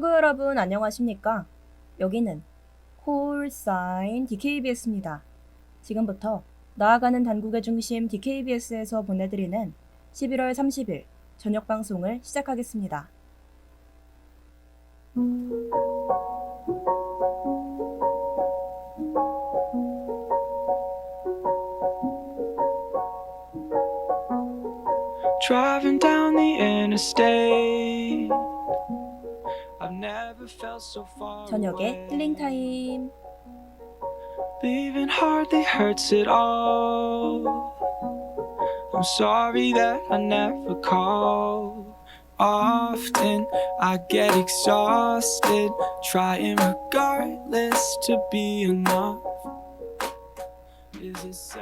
서구 여러분 안녕하십니까? 여기는 콜사인 DKBS입니다. 지금부터 나아가는 단국의 중심 DKBS에서 보내드리는 11월 30일 저녁 방송을 시작하겠습니다. Driving down the interstate. 저녁에. 힐링 타임. Leaving hardly hurts at all. I'm sorry that I never call. Often I get exhausted, trying regardless to be enough.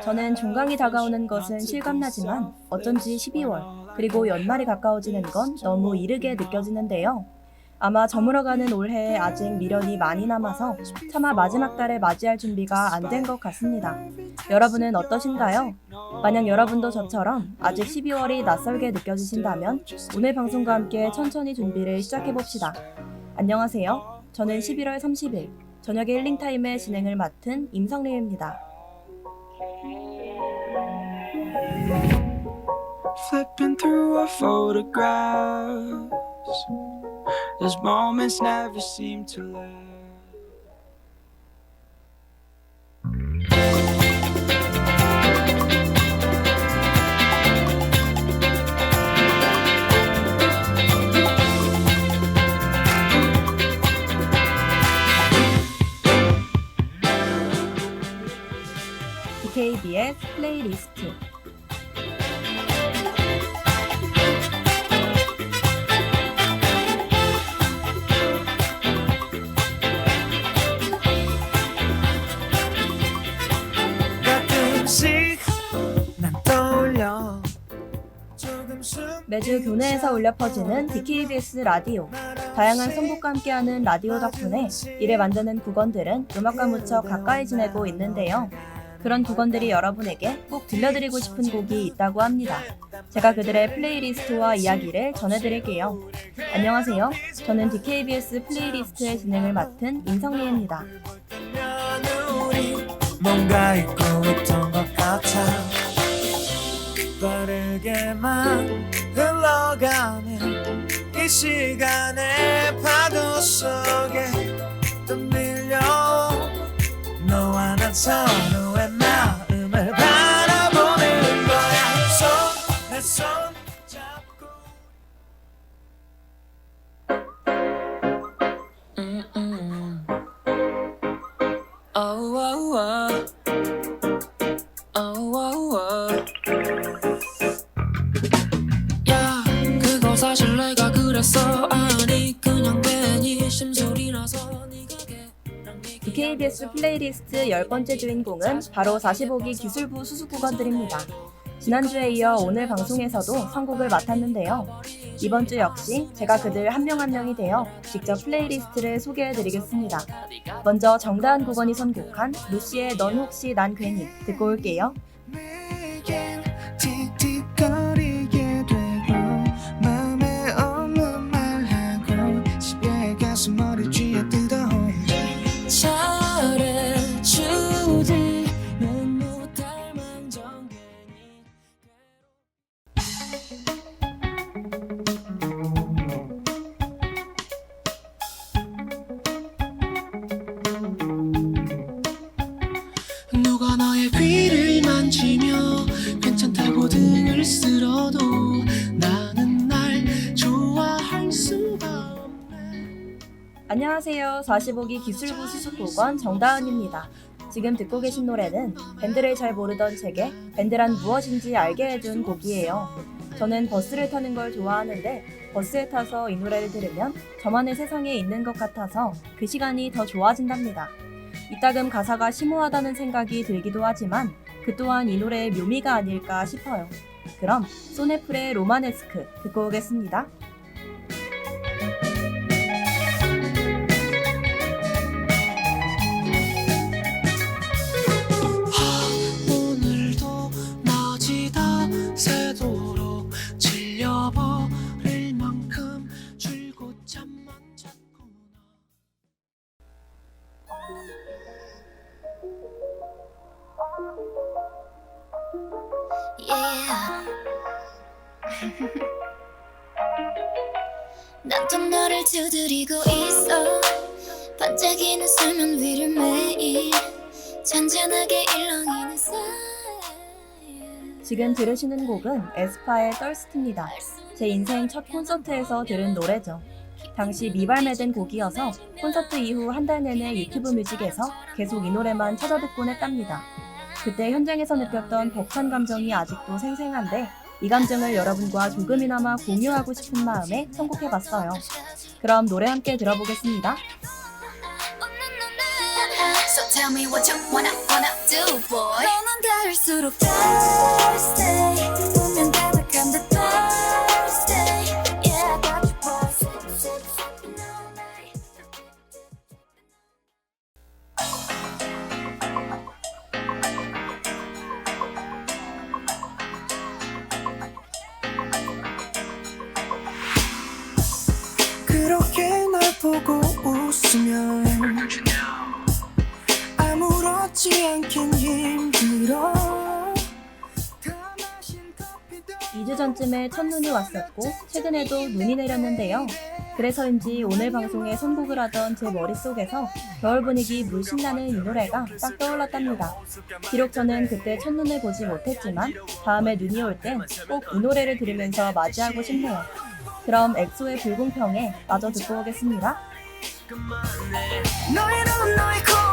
저는 종강이 다가오는 것은 실감나지만 어쩐지 selfless 12월 when all I 그리고 연말이 가까워지는 건 너무 이르게 느껴지는데요. 아마 저물어가는 올해에 아직 미련이 많이 남아서 차마 마지막 달에 맞이할 준비가 안 된 것 같습니다. 여러분은 어떠신가요? 만약 여러분도 저처럼 아직 12월이 낯설게 느껴지신다면 오늘 방송과 함께 천천히 준비를 시작해 봅시다. 안녕하세요. 저는 11월 30일 저녁에 힐링타임의 진행을 맡은 photographs. Those moments never seem to last. DKBS 플레이리스트 매주 교내에서 울려 퍼지는 DKBS 라디오. 다양한 선곡과 함께하는 라디오 덕분에 이래 만드는 국원들은 음악과 무척 가까이 지내고 있는데요. 그런 국원들이 여러분에게 꼭 들려드리고 싶은 곡이 있다고 합니다. 제가 그들의 플레이리스트와 이야기를 전해드릴게요. 안녕하세요. 저는 DKBS 플레이리스트의 진행을 맡은 임성리입니다. 우리 뭔가 잊고 있던 것 같아 빠르게만 흘러가는 이 시간의 파도 속에 떠밀려 너와 난 서로 사실 내가 그랬어. 아니, 그냥 괜히 심술이 나서 네가 걔랑 얘기 DKBS 플레이리스트 10번째 주인공은 바로 45기 기술부 수습국원들입니다. 지난주에 이어 오늘 방송에서도 선곡을 맡았는데요. 이번 주 역시 제가 그들 한 명 한 명이 되어 직접 플레이리스트를 소개해드리겠습니다. 먼저 정다은 국원이 선곡한 루시의 넌 혹시 난 괜히 듣고 올게요. 안녕하세요. 45기 기술부 수습국원 정다은입니다. 지금 듣고 계신 노래는 밴드를 잘 모르던 제게 밴드란 무엇인지 알게 해준 곡이에요. 저는 버스를 타는 걸 좋아하는데 버스에 타서 이 노래를 들으면 저만의 세상에 있는 것 같아서 그 시간이 더 좋아진답니다. 이따금 가사가 심오하다는 생각이 들기도 하지만 그 또한 이 노래의 묘미가 아닐까 싶어요. 그럼 소네플의 로마네스크 듣고 오겠습니다. 난 또 너를 두드리고 있어 반짝이는 설명 위를 매일 잔잔하게 일렁이는 지금 들으시는 곡은 에스파의 떨스트입니다. 제 인생 첫 콘서트에서 들은 노래죠. 당시 미발매된 곡이어서 콘서트 이후 한 달 내내 유튜브 뮤직에서 계속 이 노래만 찾아듣곤 했답니다. 그때 현장에서 느꼈던 벅찬 감정이 아직도 생생한데 이 감정을 여러분과 조금이나마 공유하고 싶은 마음에 선곡해봤어요. 그럼 노래 함께 들어보겠습니다. So tell me what you wanna wanna do boy 너는 다를수록 thirsty 운 웃으면 아무렇지 않긴 힘들어 다 마신 커피도 2주 전쯤에 첫눈이 왔었고 최근에도 눈이 내렸는데요. 그래서인지 오늘 방송에 선곡을 하던 제 머릿속에서 겨울 분위기 물씬 나는 이 노래가 딱 떠올랐답니다. 비록 저는 그때 첫눈을 보지 못했지만 다음에 눈이 올 땐 꼭 이 노래를 들으면서 맞이하고 싶네요. 그럼 엑소의 불공평에 마저 듣고 오겠습니다. 너의 눈 너의 코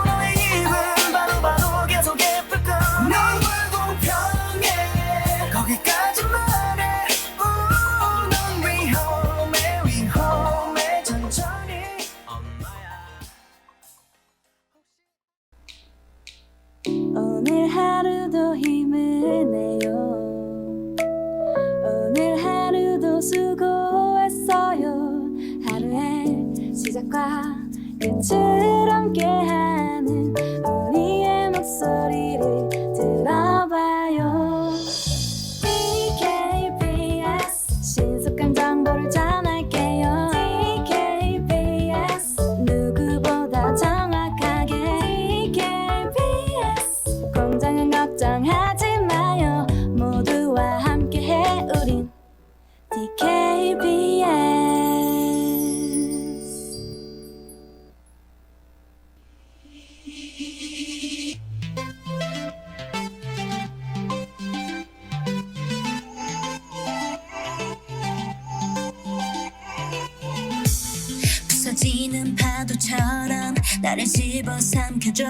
나를 집어 삼켜줘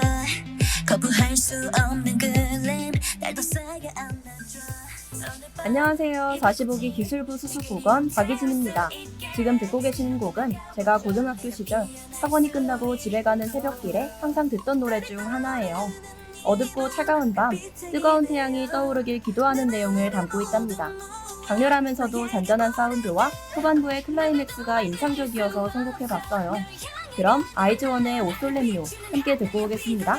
거부할 수 없는 끌림 날더 세게 안아줘 안녕하세요. 45기 기술부 수습국원 박희진입니다. 지금 듣고 계시는 곡은 제가 고등학교 시절 학원이 끝나고 집에 가는 새벽길에 항상 듣던 노래 중 하나예요. 어둡고 차가운 밤, 뜨거운 태양이 떠오르길 기도하는 내용을 담고 있답니다. 강렬하면서도 잔잔한 사운드와 후반부의 클라이맥스가 인상적이어서 선곡해봤어요. 그럼 아이즈원의 오솔레미오 함께 듣고 오겠습니다.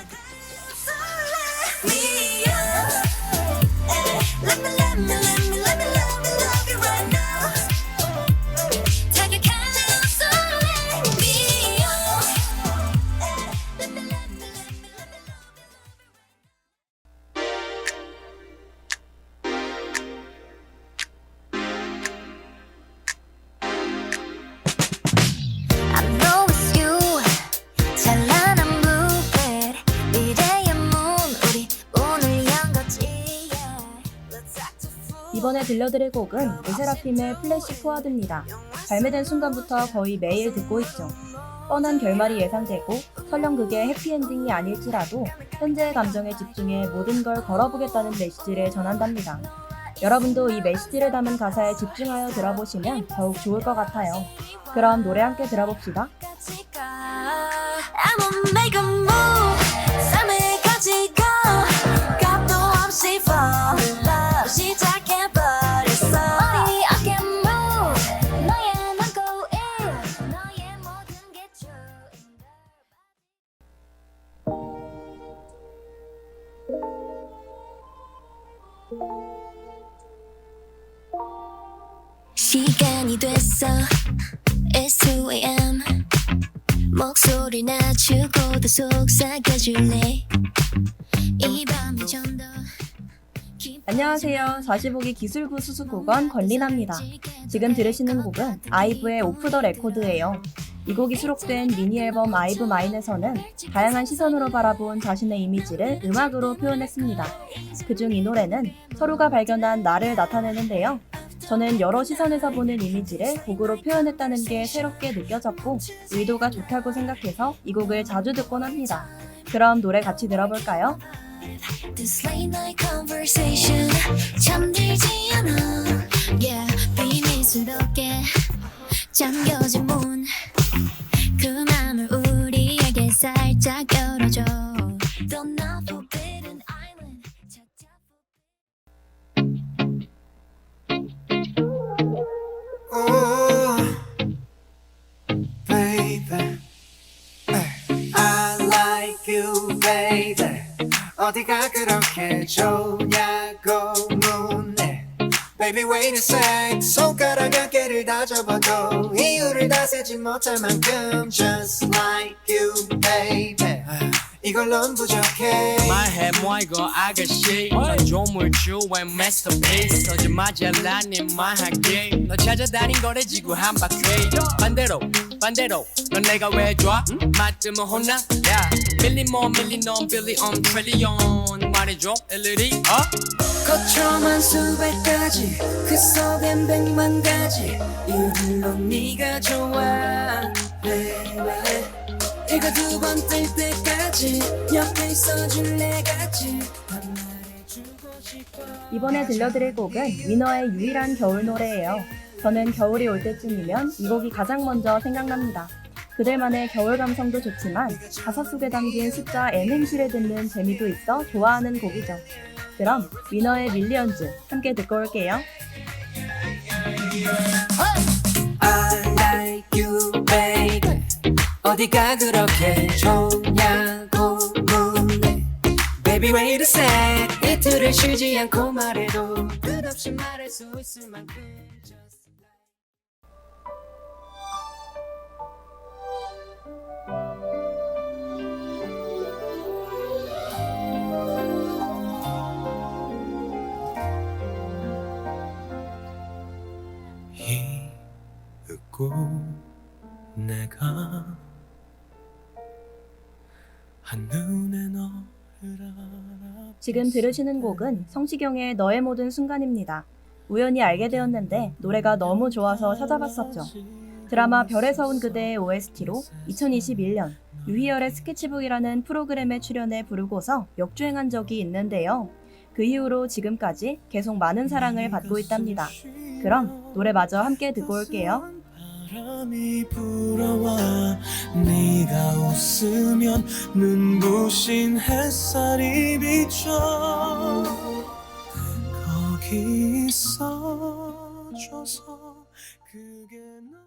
이번에 들려드릴 곡은 르세라핌의 플래시 포워드입니다. 발매된 순간부터 거의 매일 듣고 있죠. 뻔한 결말이 예상되고 설령 그게 해피엔딩이 아닐지라도 현재의 감정에 집중해 모든 걸 걸어보겠다는 메시지를 전한답니다. 여러분도 이 메시지를 담은 가사에 집중하여 들어보시면 더욱 좋을 것 같아요. 그럼 노래 함께 들어봅시다. 시간이 됐어 2am 목소리 낮추고 더 속삭여줄래 이 밤이 좀더 깊어 안녕하세요. 45기 기술부 수습국원 권리나입니다. 지금 들으시는 곡은 아이브의 오프 더 레코드예요. 이 곡이 수록된 미니 앨범 아이브 마인에서는 다양한 시선으로 바라본 자신의 이미지를 음악으로 표현했습니다. 그중 이 노래는 서로가 발견한 나를 나타내는데요. 저는 여러 시선에서 보는 이미지를 곡으로 표현했다는 게 새롭게 느껴졌고 의도가 좋다고 생각해서 이 곡을 자주 듣곤 합니다. 그럼 노래 같이 들어볼까요? 잠겨진 문그 맘을 우리에게 살짝 어디가 그렇게 좋냐고 묻네. Baby, wait a sec. 손가락 몇 개를 다 접어도 이유를 다 세지 못할 만큼 just like you, baby. 이걸론 부족해. 말해 뭐 이거 아가씨 넌 조물주의 masterpiece 서지마자 라니 말할게 너 찾아다닌 거래 지구 한 바퀴 반대로 반대로 넌 내가 왜 좋아? 맞으면 혼나? 야 밀리 뭐 밀리 넌 빌리 on 트릴리언 말해줘 일일이 어? 거쳐만 수백 가지 그 속엔 백만 가지 이유로 네가 좋아 baby 이거 두번 뜰 때까지 옆에 있어줄래 같이 이번에 들려드릴 곡은 위너의 유일한 겨울 노래예요. 저는 겨울이 올 때쯤이면 이 곡이 가장 먼저 생각납니다. 그들만의 겨울 감성도 좋지만 가사 속에 담긴 숫자 N 행시를 듣는 재미도 있어 좋아하는 곡이죠. 그럼 위너의 밀리언즈 함께 듣고 올게요. 어디가 그렇게 좋냐고 묻네 Baby wait a sec 이틀을 쉬지 않고 말해도 끝없이 말할 수 있을 만큼 잊고 내가 한눈에 너를 알아 지금 들으시는 곡은 성시경의 너의 모든 순간입니다. 우연히 알게 되었는데 노래가 너무 좋아서 찾아봤었죠. 드라마 별에서 온 그대의 OST로 2021년 유희열의 스케치북이라는 프로그램에 출연해 부르고서 역주행한 적이 있는데요. 그 이후로 지금까지 계속 많은 사랑을 받고 있답니다. 그럼 노래 마저 함께 듣고 올게요. 바람이 불어와 네가 웃으면 눈부신 햇살이 비쳐 거기 있어줘서 그게 너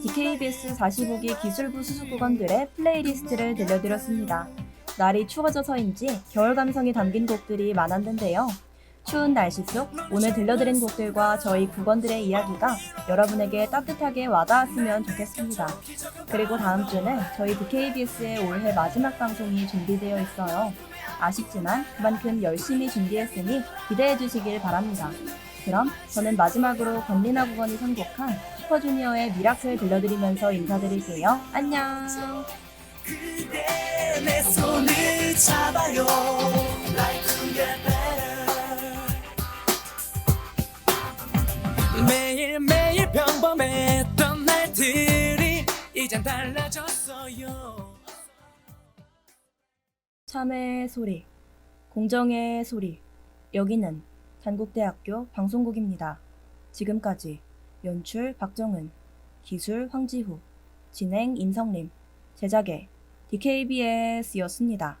DKBS 45기 기술부 수습구건들의 플레이리스트를 들려드렸습니다. 날이 추워져서인지 겨울 감성이 담긴 곡들이 많았는데요. 추운 날씨 속 오늘 들려드린 곡들과 저희 구건들의 이야기가 여러분에게 따뜻하게 와닿았으면 좋겠습니다. 그리고 다음 주는 저희 DKBS의 올해 마지막 방송이 준비되어 있어요. 아쉽지만 그만큼 열심히 준비했으니 기대해 주시길 바랍니다. 그럼 저는 마지막으로 권리나 구건이 선곡한 슈퍼주니어의 미라클 들려드리면서 인사드릴게요. 안녕! 매일매일 평범했던 날들이 이젠 달라졌어요 참의 소리, 공정의 소리. 여기는 단국대학교 방송국입니다. 지금까지 연출 박정은, 기술 황지후, 진행 임성림, 제작의 DKBS였습니다.